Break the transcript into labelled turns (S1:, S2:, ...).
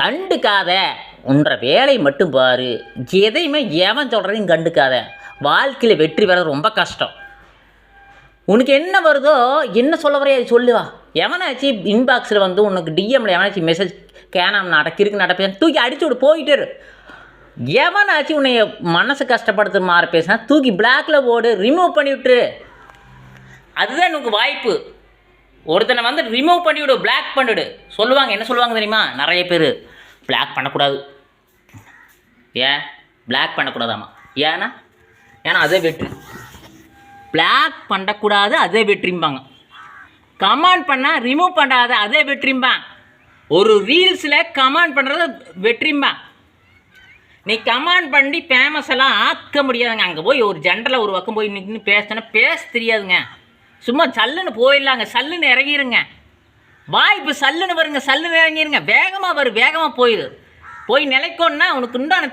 S1: கண்டுக்காத. உன்ற வேலையை மட்டும் பாரு. எதையுமே எவன் சொல்கிறதையும் கண்டுக்காத. வாழ்க்கையில் வெற்றி பெற ரொம்ப கஷ்டம். உனக்கு என்ன வருதோ என்ன சொல்ல வரைய அது சொல்லுவா எவனாச்சு இன்பாக்ஸில் வந்து உனக்கு டிஎம்ல எவனாச்சும் மெசேஜ் கேனாம் நடக்கு இருக்கு நடப்பேன் தூக்கி அடிச்சு விடு போயிட்டு எவனாச்சும் உன்னை மனசு கஷ்டப்படுத்துற மாதிரி பேசினா தூக்கி பிளாக்ல போடு ரிமூவ் பண்ணி விட்டுரு அதுதான் எனக்கு வாய்ப்பு. ஒருத்தனை வந்து ரிமூவ் பண்ணிவிடு பிளாக் பண்ணிவிடு சொல்லுவாங்க என்ன சொல்லுவாங்க தெரியுமா? நிறைய பேர். பிளாக் பண்ணக்கூடாது. ஏன்? பிளாக் பண்ணக்கூடாதாம்மா ஏன்னா ஏன்னா அதே வெற்றி பிளாக் பண்ணக்கூடாது அதே வெற்றிம்பாங்க கமெண்ட் பண்ணால் ரிமூவ் பண்ணாத அதே வெற்றிம்பான் ஒரு ரீல்ஸில் கமெண்ட் பண்ணுறது வெற்றிம்பான் நீ கமெண்ட் பண்ணி ஃபேமஸ் எல்லாம் ஆக்க முடியாதுங்க. அங்கே போய் ஒரு ஜென்ரலாக ஒரு பக்கம் போய் நின்று பேசினா பேச தெரியாதுங்க. சும்மா சல்லுன்னு போயிடலாங்க சல்லுன்னு இறங்கிருங்க. வாய்ப்பு சல்லுன்னு வருங்க சல்லுன்னு இறங்கிருங்க. வேகமாக வரும் வேகமாக போயிடு போய் நிலைக்கோன்னா உனக்கு உண்டான